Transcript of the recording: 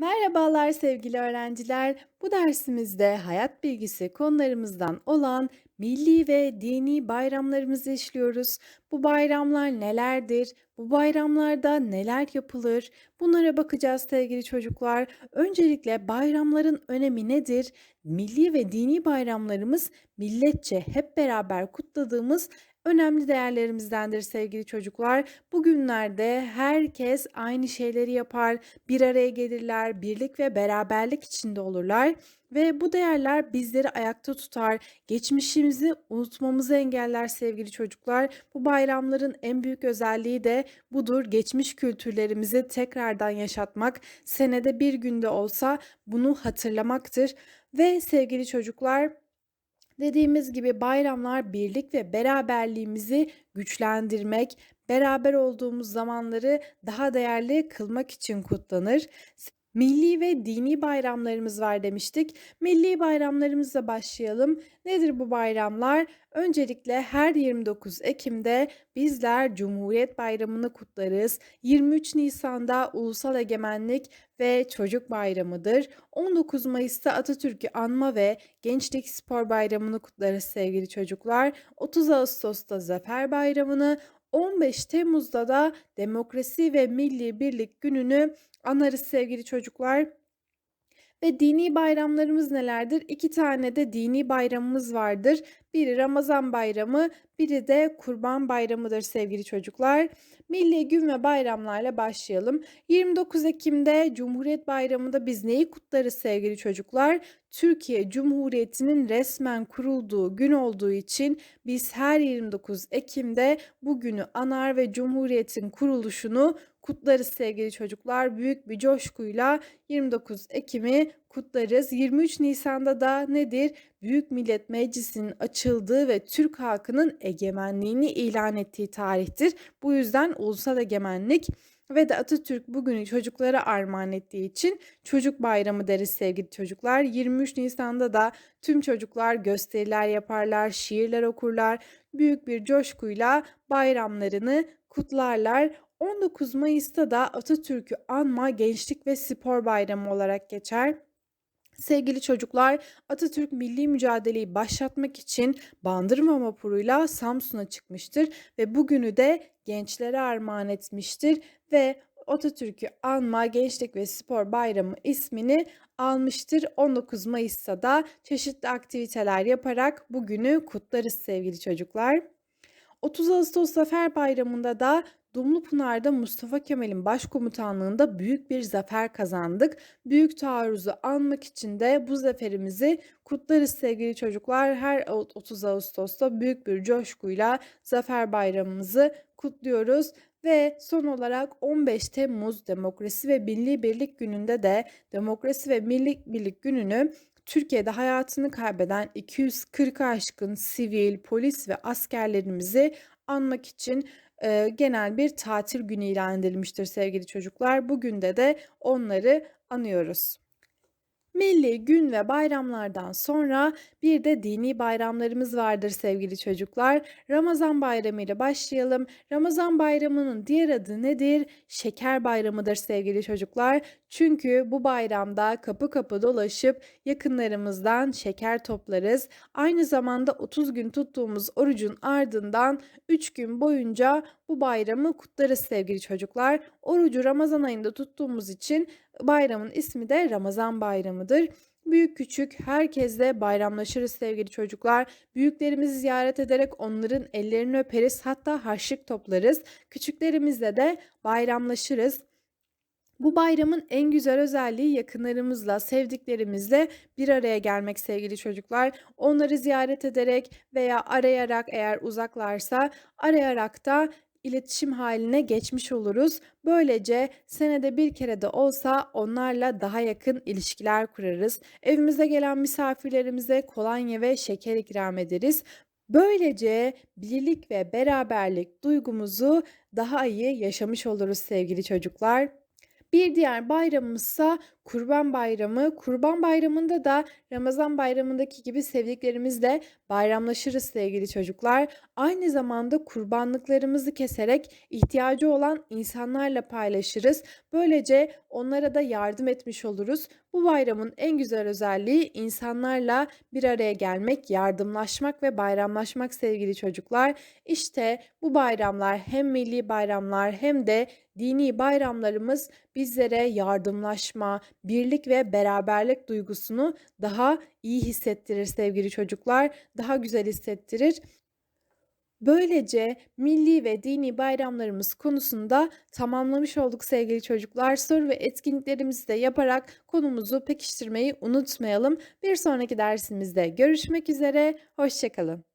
Merhabalar sevgili öğrenciler. Bu dersimizde hayat bilgisi konularımızdan olan milli ve dini bayramlarımızı işliyoruz. Bu bayramlar nelerdir? Bu bayramlarda neler yapılır? Bunlara bakacağız sevgili çocuklar. Öncelikle bayramların önemi nedir? Milli ve dini bayramlarımız milletçe hep beraber kutladığımız önemli değerlerimizdendir sevgili çocuklar. Bugünlerde herkes aynı şeyleri yapar, bir araya gelirler, birlik ve beraberlik içinde olurlar ve bu değerler bizleri ayakta tutar, geçmişimizi unutmamızı engeller sevgili çocuklar. Bu bayramların en büyük özelliği de budur. Geçmiş kültürlerimizi tekrardan yaşatmak, senede bir günde olsa bunu hatırlamaktır. Ve sevgili çocuklar, Dediğimiz gibi bayramlar birlik ve beraberliğimizi güçlendirmek, beraber olduğumuz zamanları daha değerli kılmak için kutlanır. Milli ve dini bayramlarımız var demiştik. Milli bayramlarımızla başlayalım. Nedir bu bayramlar? Öncelikle her 29 Ekim'de bizler Cumhuriyet Bayramı'nı kutlarız. 23 Nisan'da Ulusal Egemenlik ve Çocuk Bayramı'dır. 19 Mayıs'ta Atatürk'ü anma ve Gençlik Spor Bayramı'nı kutlarız sevgili çocuklar. 30 Ağustos'ta Zafer Bayramı'nı, 15 Temmuz'da da Demokrasi ve Milli Birlik Günü'nü anarız sevgili çocuklar. Ve dini bayramlarımız nelerdir? İki tane de dini bayramımız vardır. Biri Ramazan bayramı, biri de Kurban bayramıdır sevgili çocuklar. Milli gün ve bayramlarla başlayalım. 29 Ekim'de Cumhuriyet Bayramı'nda biz neyi kutlarız sevgili çocuklar? Türkiye Cumhuriyeti'nin resmen kurulduğu gün olduğu için biz her 29 Ekim'de bu günü anar ve Cumhuriyet'in kuruluşunu kutlarız sevgili çocuklar. Büyük bir coşkuyla 29 Ekim'i kutlarız. 23 Nisan'da da nedir? Büyük Millet Meclisi'nin açıldığı ve Türk halkının egemenliğini ilan ettiği tarihtir. Bu yüzden ulusal egemenlik ve de Atatürk bugünü çocuklara armağan ettiği için çocuk bayramı deriz sevgili çocuklar. 23 Nisan'da da tüm çocuklar gösteriler yaparlar, şiirler okurlar, büyük bir coşkuyla bayramlarını kutlarlar. 19 Mayıs'ta da Atatürk'ü anma Gençlik ve Spor Bayramı olarak geçer. Sevgili çocuklar, Atatürk milli mücadeleyi başlatmak için Bandırma vapuruyla Samsun'a çıkmıştır ve bugünü de gençlere armağan etmiştir ve Atatürk'ü anma Gençlik ve Spor Bayramı ismini almıştır. 19 Mayıs'ta da çeşitli aktiviteler yaparak bugünü kutlarız sevgili çocuklar. 30 Ağustos Zafer Bayramı'nda da Dumlupınar'da Mustafa Kemal'in başkomutanlığında büyük bir zafer kazandık. Büyük taarruzu anmak için de bu zaferimizi kutlarız sevgili çocuklar. Her 30 Ağustos'ta büyük bir coşkuyla Zafer Bayramımızı kutluyoruz. Ve son olarak 15 Temmuz Demokrasi ve Milli Birlik Günü'nde de Demokrasi ve Milli Birlik Günü'nü Türkiye'de hayatını kaybeden 240 aşkın sivil, polis ve askerlerimizi anmak için e, genel bir tatil günü ilan edilmiştir sevgili çocuklar. Bugün de de onları anıyoruz. Milli gün ve bayramlardan sonra bir de dini bayramlarımız vardır sevgili çocuklar. Ramazan bayramı ile başlayalım. Ramazan bayramının diğer adı nedir? Şeker bayramıdır sevgili çocuklar. Çünkü bu bayramda kapı kapı dolaşıp yakınlarımızdan şeker toplarız. Aynı zamanda 30 gün tuttuğumuz orucun ardından 3 gün boyunca bu bayramı kutlarız sevgili çocuklar. Orucu Ramazan ayında tuttuğumuz için bayramın ismi de Ramazan bayramıdır. Büyük küçük herkesle bayramlaşırız sevgili çocuklar. Büyüklerimizi ziyaret ederek onların ellerini öperiz hatta harçlık toplarız. Küçüklerimizle de bayramlaşırız. Bu bayramın en güzel özelliği yakınlarımızla, sevdiklerimizle bir araya gelmek sevgili çocuklar. Onları ziyaret ederek veya arayarak eğer uzaklarsa arayarak da iletişim haline geçmiş oluruz. Böylece senede bir kere de olsa onlarla daha yakın ilişkiler kurarız. Evimize gelen misafirlerimize kolonya ve şeker ikram ederiz. Böylece birlik ve beraberlik duygumuzu daha iyi yaşamış oluruz sevgili çocuklar. Bir diğer bayramımızsa Kurban Bayramı. Kurban Bayramı'nda da Ramazan Bayramı'ndaki gibi sevdiklerimizle bayramlaşırız sevgili çocuklar. Aynı zamanda kurbanlıklarımızı keserek ihtiyacı olan insanlarla paylaşırız. Böylece onlara da yardım etmiş oluruz. Bu bayramın en güzel özelliği insanlarla bir araya gelmek, yardımlaşmak ve bayramlaşmak sevgili çocuklar. İşte bu bayramlar hem milli bayramlar hem de dini bayramlarımız bizlere yardımlaşma, birlik ve beraberlik duygusunu daha iyi hissettirir sevgili çocuklar, daha güzel hissettirir. Böylece milli ve dini bayramlarımız konusunda tamamlamış olduk sevgili çocuklar. Soru ve etkinliklerimizi de yaparak konumuzu pekiştirmeyi unutmayalım. Bir sonraki dersimizde görüşmek üzere, hoşça kalın.